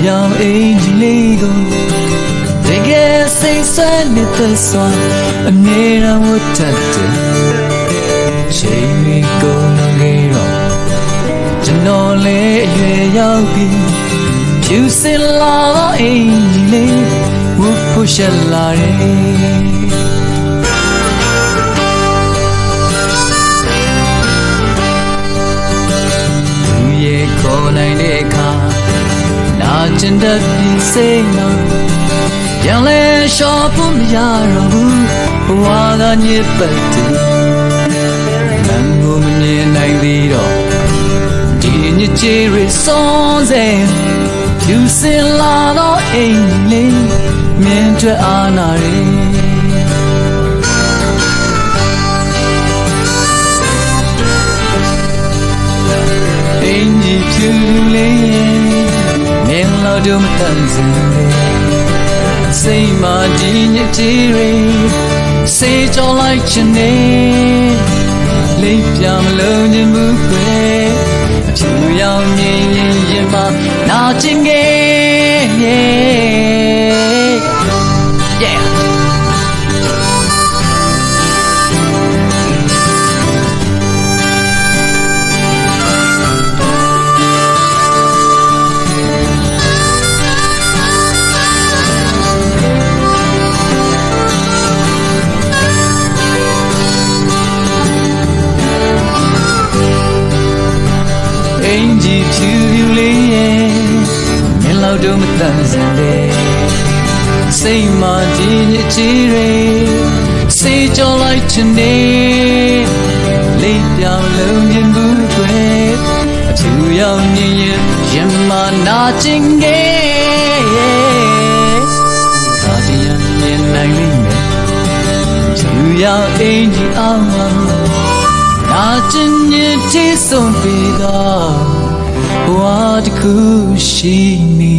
လေးကိုတကယ်စိတ်ဆွဲနေတဲ့စွာအမြဲတမ်းဝတ်တတ်တယ်ချိန်မီကုန်ခဲ့တော့ကျွန်တော်လည်းအရွယ်ရောက်ပြီဖြူစင်လာတော့အိမ်ကြီးလေးဝတ်ဖို့ရှက်လာတယ်လူရဲ့ခေါ်နိုင်တဲ့အခါနာ ကျင်တတ်ပြီးစိတ်မှာပြန်လဲလျှော်ဖို့မရတော့ဘူးဘဝကညစ်ပတ်တယ်မန်ကိုမမြင်နိုင်သေးတော့ဒီညစ်ကြေးရဆုံးစေဖြူစင်လာတော့အိမ်လေးမြင်ထွက်အားနာရယ်အင်းကြီးဖြူလေးရဲ့မြင်လို့ တော့မတန်စင်လေစိတ်မဒီညစ်ကြေးတွေစေးကြောလိုက်ချင်နေလိပ်ပြမလုံးချင်ဘူးခွေအဖြူရောင်မြင်ရင်ရင်မနာချင်ငယ် အင်ကြီးဖြူဖြူလေးရဲ့မြင်လောက်တော့မတန်စင်လေစိတ်မှဒီညစ်ကြေးတွေစေးကြောလိုက်ချင်နေလေးပြောင်လုံးရင်ဘူးခွေအဖြူရောင်မြင်ရင်ရင်မနာချင်ငယ်ဒါဒီယံမြင်နိုင်လိမ့်မယ်ဖြူရောင်အင်ကြီးအောင်မှာနာကျင်ညစ်တီး What could she mean?